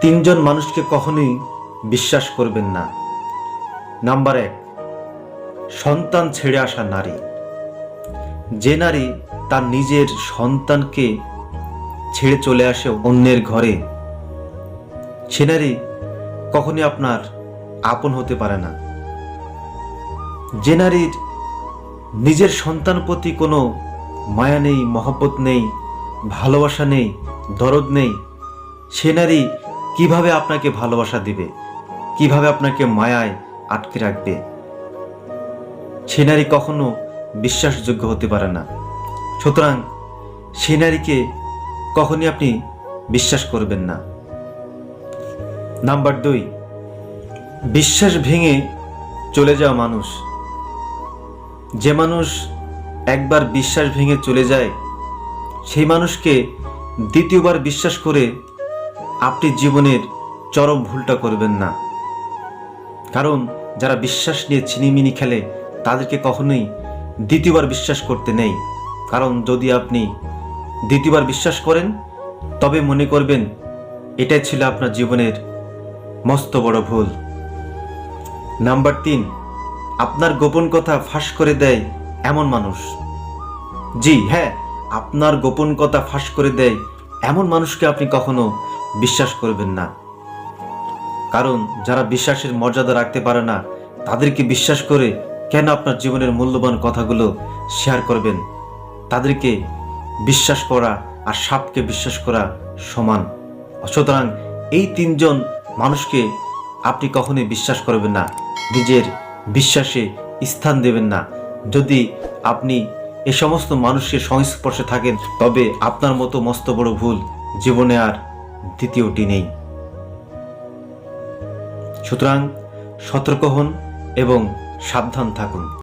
তিনজন মানুষকে কখনোই বিশ্বাস করবেন না। নাম্বার এক, সন্তান ছেড়ে আসা নারী। যে নারী তার নিজের সন্তানকে ছেড়ে চলে আসে অন্যের ঘরে, সে নারী কখনই আপনার আপন হতে পারে না। যে নারীর নিজের সন্তান প্রতি কোনো মায়া নেই, মহব্বত নেই, ভালোবাসা নেই, দরদ নেই, সে নারী কীভাবে আপনাকে ভালোবাসা দিবে? কীভাবে আপনাকে মায়ায় আটকে রাখবে? সে নারী কখনো বিশ্বাসযোগ্য হতে পারে না। সুতরাং সে নারীকে কখনই আপনি বিশ্বাস করবেন না। নাম্বার দুই, বিশ্বাস ভেঙে চলে যাওয়া মানুষ। যে মানুষ একবার বিশ্বাস ভেঙে চলে যায়, সেই মানুষকে দ্বিতীয়বার বিশ্বাস করে আপনি জীবনের চরম ভুলটা করবেন না। কারণ যারা বিশ্বাস নিয়ে ছিনিমিনি খেলে, তাদেরকে কখনোই দ্বিতীয়বার বিশ্বাস করতে নেই। কারণ যদি আপনি দ্বিতীয়বার বিশ্বাস করেন, তবে মনে করবেন এটাই ছিল আপনার জীবনের মস্ত বড় ভুল। নাম্বার তিন, আপনার গোপন কথা ফাঁস করে দেয় এমন মানুষ। জি হ্যাঁ আপনার গোপন কথা ফাঁস করে দেয় এমন মানুষকে আপনি কখনো বিশ্বাস করবেন না। কারণ যারা বিশ্বাসের মর্যাদা রাখতে পারে না, তাদেরকে বিশ্বাস করে কেন আপনার জীবনের মূল্যবান কথাগুলো শেয়ার করবেন? তাদেরকে বিশ্বাস করা আর সাপকে বিশ্বাস করা সমান। সুতরাং এই তিনজন মানুষকে আপনি কখনোই বিশ্বাস করবেন না। নিজের বিশ্বাসে স্থান দেবেন না। যদি আপনি এ সমস্ত মানুষের সংস্পর্শে থাকেন, তবে আপনার মতো মস্ত বড় ভুল জীবনে আর দ্বিতীয়টি নেই। সুতরাং সতর্ক হন এবং সাবধান থাকুন।